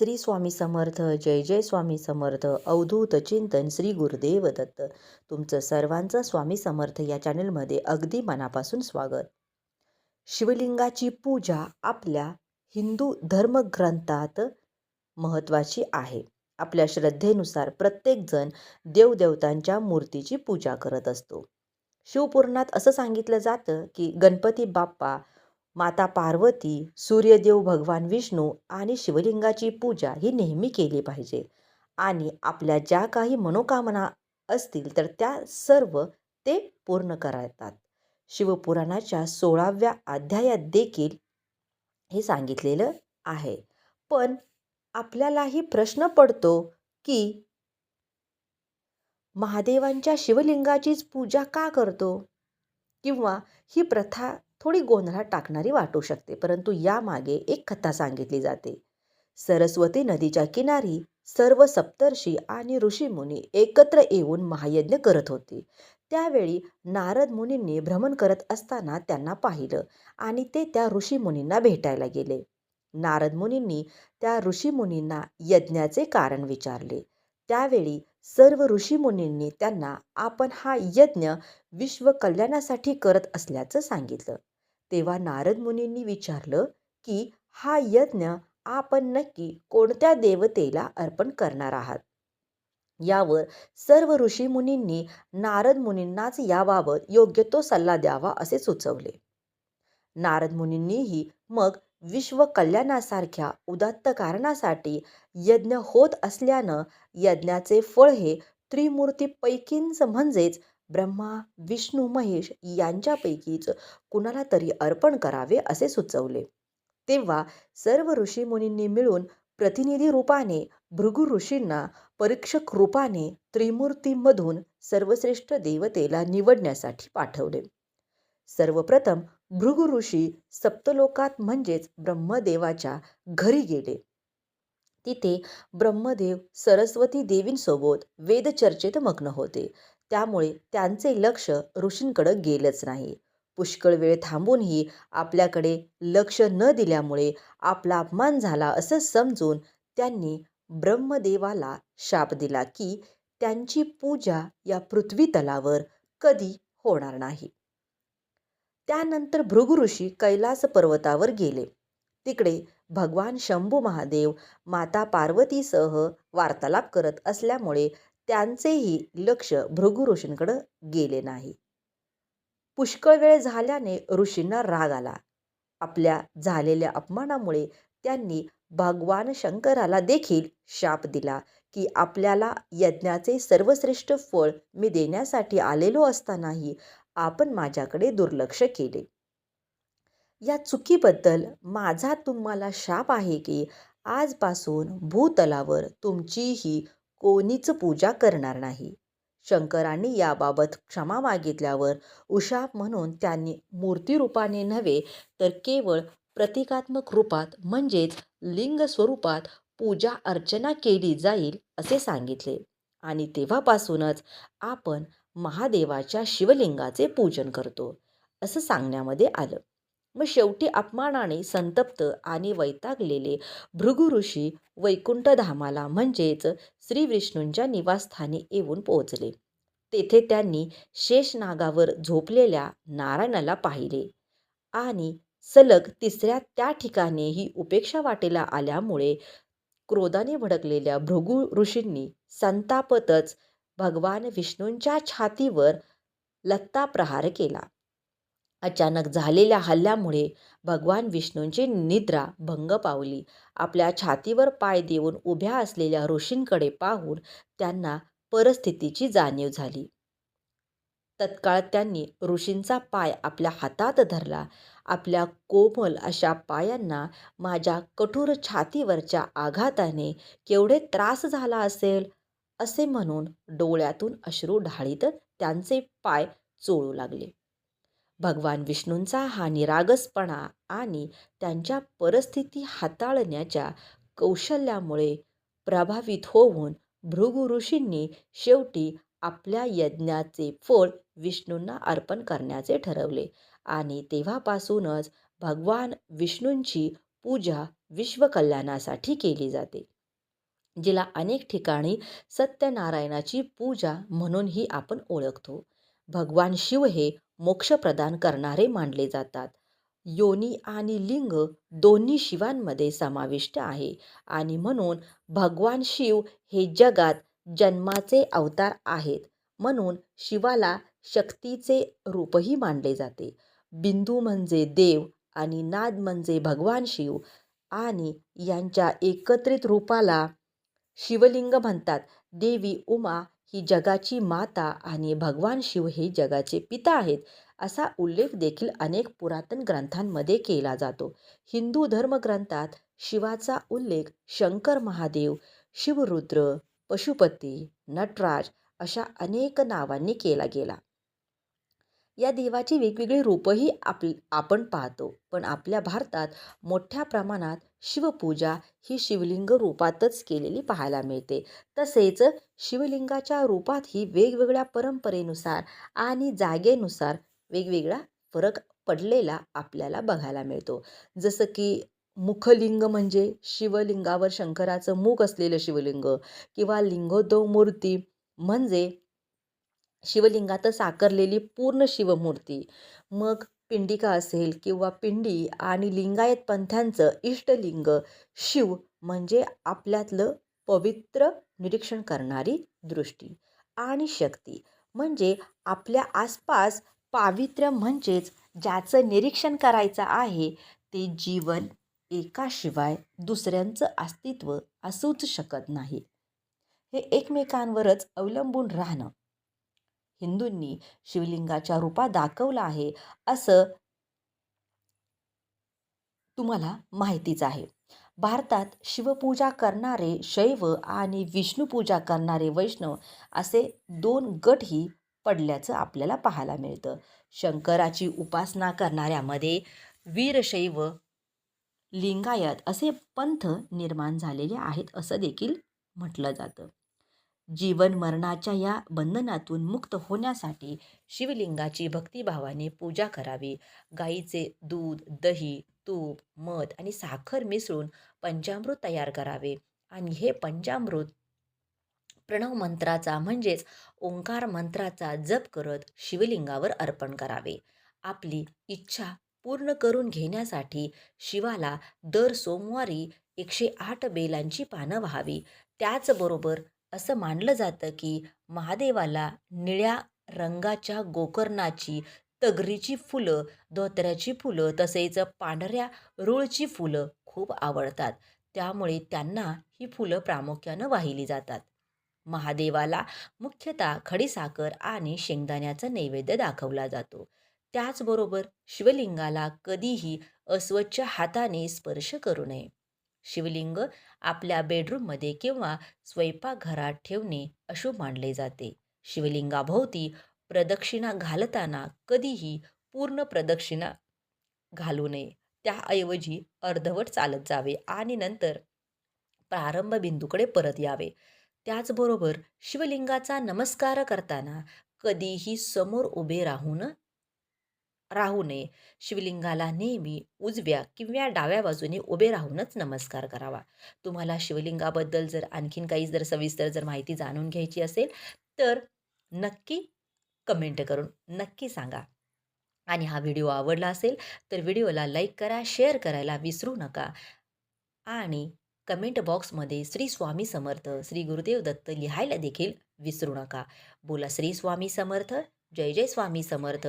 श्री स्वामी समर्थ जय जय स्वामी समर्थ अवधूत चिंतन श्री गुरुदेव दत्त. तुमचं सर्वांचं स्वामी समर्थ या चॅनलमध्ये अगदी मनापासून स्वागत. शिवलिंगाची पूजा आपल्या हिंदू धर्मग्रंथात महत्त्वाची आहे. आपल्या श्रद्धेनुसार प्रत्येकजण देवदेवतांच्या मूर्तीची पूजा करत असतो. शिवपुराणात असं सांगितलं जातं की गणपती बाप्पा माता पार्वती सूर्यदेव भगवान विष्णू आणि शिवलिंगाची पूजा ही नेहमी केली पाहिजे. आणि आपल्या ज्या काही मनोकामना असतील तर त्या सर्व ते पूर्ण करतात. शिवपुराणाच्या सोळाव्या अध्यायात देखील हे सांगितलेलं आहे. पण आपल्यालाही प्रश्न पडतो की महादेवांच्या शिवलिंगाचीच पूजा का करतो? किंवा ही प्रथा थोडी गोंधळात टाकणारी वाटू शकते परंतु यामागे एक कथा सांगितली जाते. सरस्वती नदीच्या किनारी सर्व सप्तर्षी आणि ऋषीमुनी एकत्र येऊन महायज्ञ करत होते. त्यावेळी नारद मुनींनी भ्रमण करत असताना त्यांना पाहिलं आणि ते त्या ऋषीमुनींना भेटायला गेले. नारद मुनींनी त्या ऋषीमुनींना यज्ञाचे कारण विचारले. त्यावेळी सर्व ऋषीमुनींनी त्यांना आपण हा यज्ञ विश्व कल्याणासाठी करत असल्याचं सांगितलं. तेव्हा नारद मुनींनी विचारलं की हा यज्ञ आपण नक्की कोणत्या देवतेला अर्पण करणार आहात? यावर सर्व ऋषीमुनींनी नारद मुनींनाच याबाबत योग्य तो सल्ला द्यावा असे सुचवले. नारद मुनींनीही मग विश्व कल्याणासारख्या उदात्त कारणासाठी यज्ञ होत असल्यानं यज्ञाचे फळ हे त्रिमूर्तीपैकींच म्हणजेच ब्रह्मा विष्णू महेश यांच्यापैकीच कुणाला तरी अर्पण करावे असे सुचवले. तेव्हा सर्व ऋषीमुनींनी मिळून प्रतिनिधी रूपाने भृगु ऋषींना परीक्षक रूपाने त्रिमूर्तीमधून सर्वश्रेष्ठ देवतेला निवडण्यासाठी पाठवले. सर्वप्रथम भृगु ऋषी सप्तलोकात म्हणजेच ब्रह्मदेवाच्या घरी गेले. तिथे ब्रह्मदेव सरस्वती देवींसोबत वेदचर्चेत मग्न होते. त्यामुळे त्यांचे लक्ष ऋषींकडं गेलंच नाही. पुष्कळ वेळ थांबूनही आपल्याकडे लक्ष न दिल्यामुळे आपला अपमान झाला असं समजून त्यांनी ब्रह्मदेवाला शाप दिला की त्यांची पूजा या पृथ्वी तलावर कधी होणार नाही. त्यानंतर भृगु ऋषी कैलास पर्वतावर गेले. तिकडे भगवान शंभू महादेव माता पार्वतीसह वार्तालाप करत असल्यामुळे त्यांचेही लक्ष भृगु ऋषींकडे गेले नाही. पुष्कळ वेळ झाल्याने ऋषींना राग आला. आपल्या झालेल्या अपमानामुळे त्यांनी भगवान शंकराला देखील शाप दिला की आपल्याला यज्ञाचे सर्वश्रेष्ठ फळ मी देण्यासाठी आलेलो असतानाही आपण माझ्याकडे दुर्लक्ष केले. या चुकीबद्दल माझा तुम्हाला शाप आहे की आजपासून भूतलावर तुमचीही कोणीच पूजा करणार नाही. शंकरांनी याबाबत क्षमा मागितल्यावर उशाप म्हणून त्यांनी मूर्तिरूपाने नव्हे तर केवळ प्रतिकात्मक रूपात म्हणजेच लिंग स्वरूपात पूजा अर्चना केली जाईल असे सांगितले. आणि तेव्हापासूनच आपण महादेवाच्या शिवलिंगाचे पूजन करतो असं सांगण्यामध्ये आलं. मग शेवटी अपमानाने संतप्त आणि वैतागलेले भृगु ऋषी वैकुंठधामाला म्हणजेच श्री विष्णूंच्या निवासस्थानी येऊन पोहोचले. तेथे त्यांनी शेषनागावर झोपलेल्या नारायणाला पाहिले आणि सलग तिसऱ्या त्या ठिकाणीही उपेक्षा वाटेला आल्यामुळे क्रोधाने भडकलेल्या भृगु ऋषींनी संतापतच भगवान विष्णूंच्या छातीवर लत्ता प्रहार केला. अचानक झालेल्या हल्ल्यामुळे भगवान विष्णूंची निद्रा भंग पावली. आपल्या छातीवर पाय देऊन उभ्या असलेल्या ऋषींकडे पाहून त्यांना परिस्थितीची जाणीव झाली. तत्काळ त्यांनी ऋषींचा पाय आपल्या हातात धरला. आपल्या कोमल अशा पायांना माझ्या कठोर छातीवरच्या आघाताने केवढे त्रास झाला असेल? असे म्हणून डोळ्यातून अश्रू ढाळीत त्यांचे पाय चोळू लागले. भगवान विष्णूंचा हा निरागसपणा आणि त्यांच्या परिस्थिती हाताळण्याच्या कौशल्यामुळे प्रभावित होऊन भृगु ऋषींनी शेवटी आपल्या यज्ञाचे फळ विष्णूंना अर्पण करण्याचे ठरवले. आणि तेव्हापासूनच भगवान विष्णूंची पूजा विश्वकल्याणासाठी केली जाते जिला अनेक ठिकाणी सत्यनारायणाची पूजा म्हणूनही आपण ओळखतो. भगवान शिव हे मोक्ष प्रदान करणारे मानले जातात. योनी आणि लिंग दोन्ही शिवांमध्ये समाविष्ट आहे आणि म्हणून भगवान शिव हे जगात जन्माचे अवतार आहेत. म्हणून शिवाला शक्तीचे रूपही मानले जाते. बिंदू म्हणजे देव आणि नाद म्हणजे भगवान शिव आणि यांच्या एकत्रित रूपाला शिवलिंग म्हणतात. देवी उमा ही जगाची माता आणि भगवान शिव हे जगाचे पिता आहेत असा उल्लेख देखील अनेक पुरातन ग्रंथांमध्ये केला जातो. हिंदू धर्मग्रंथात शिवाचा उल्लेख शंकर महादेव शिवरुद्र पशुपती नटराज अशा अनेक नावांनी केला गेला. या देवाची वेगवेगळी रूपंही आप आपण पाहतो. पण आपल्या भारतात मोठ्या प्रमाणात शिवपूजा ही शिवलिंग रूपातच केलेली पाहायला मिळते. तसेच शिवलिंगाच्या रूपातही वेगवेगळ्या परंपरेनुसार आणि जागेनुसार वेगवेगळा फरक पडलेला आपल्याला बघायला मिळतो. जसं की मुखलिंग म्हणजे शिवलिंगावर शंकराचं मुख असलेलं शिवलिंग किंवा लिंगोद्भव मूर्ती म्हणजे शिवलिंगात साकारलेली पूर्ण शिवमूर्ती. मग पिंडिका असेल किंवा पिंडी आणि लिंगायत पंथांचं इष्टलिंग शिव म्हणजे आपल्यातलं पवित्र निरीक्षण करणारी दृष्टी आणि शक्ती. म्हणजे आपल्या आसपास पावित्र्य म्हणजेच ज्याचं निरीक्षण करायचं आहे ते जीवन एकाशिवाय दुसऱ्यांचं अस्तित्व असूच शकत नाही. हे एकमेकांवरच अवलंबून राहणं हिंदूंनी शिवलिंगाच्या रूपात दाखवलं आहे असं तुम्हाला माहितीच आहे. भारतात शिवपूजा करणारे शैव आणि विष्णुपूजा करणारे वैष्णव असे दोन गटही पडल्याचं आपल्याला पाहायला मिळतं. शंकराची उपासना करणाऱ्यामध्ये वीरशैव लिंगायत असे पंथ निर्माण झालेले आहेत असं देखील म्हटलं जातं. जीवन मरणाच्या या बंधनातून मुक्त होण्यासाठी शिवलिंगाची भक्तिभावाने पूजा करावी. गाईचे दूध दही तूप मध आणि साखर मिसळून पंचामृत तयार करावे. आणि हे पंचामृत प्रणव मंत्राचा म्हणजेच ओंकार मंत्राचा जप करत शिवलिंगावर अर्पण करावे. आपली इच्छा पूर्ण करून घेण्यासाठी शिवाला दर सोमवारी एकशे आठ बेलांची पानं व्हावी. त्याचबरोबर असं मानलं जातं की महादेवाला निळ्या रंगाच्या गोकर्णाची तगरीची फुलं धोत्र्याची फुलं तसेच पांढऱ्या रुळची फुलं खूप आवडतात. त्यामुळे त्यांना ही फुलं प्रामुख्यानं वाहिली जातात. महादेवाला मुख्यतः खडीसाखर आणि शेंगदाण्याचा नैवेद्य दाखवला जातो. त्याचबरोबर शिवलिंगाला कधीही अस्वच्छ हाताने स्पर्श करू नये. शिवलिंग आपल्या बेडरूममध्ये किंवा स्वयंपाकघरात ठेवणे अशुभ मानले जाते. शिवलिंगाभोवती प्रदक्षिणा घालताना कधीही पूर्ण प्रदक्षिणा घालू नये. त्याऐवजी अर्धवट चालत जावे आणि नंतर प्रारंभ बिंदूकडे परत यावे. त्याचबरोबर शिवलिंगाचा नमस्कार करताना कधीही समोर उभे राहून राहू नये. शिवलिंगाला नेहमी उजव्या किंवा डाव्या बाजूने उभे राहूनच नमस्कार करावा. तुम्हाला शिवलिंगाबद्दल जर आणखीन काही जर सविस्तर जर माहिती जाणून घ्यायची असेल तर नक्की कमेंट करून नक्की सांगा. आणि हा व्हिडिओ आवडला असेल तर व्हिडिओला लाईक करा शेअर करायला विसरू नका. आणि कमेंट बॉक्समध्ये श्री स्वामी समर्थ श्री गुरुदेव दत्त लिहायला देखील विसरू नका. बोला श्री स्वामी समर्थ जय जय स्वामी समर्थ.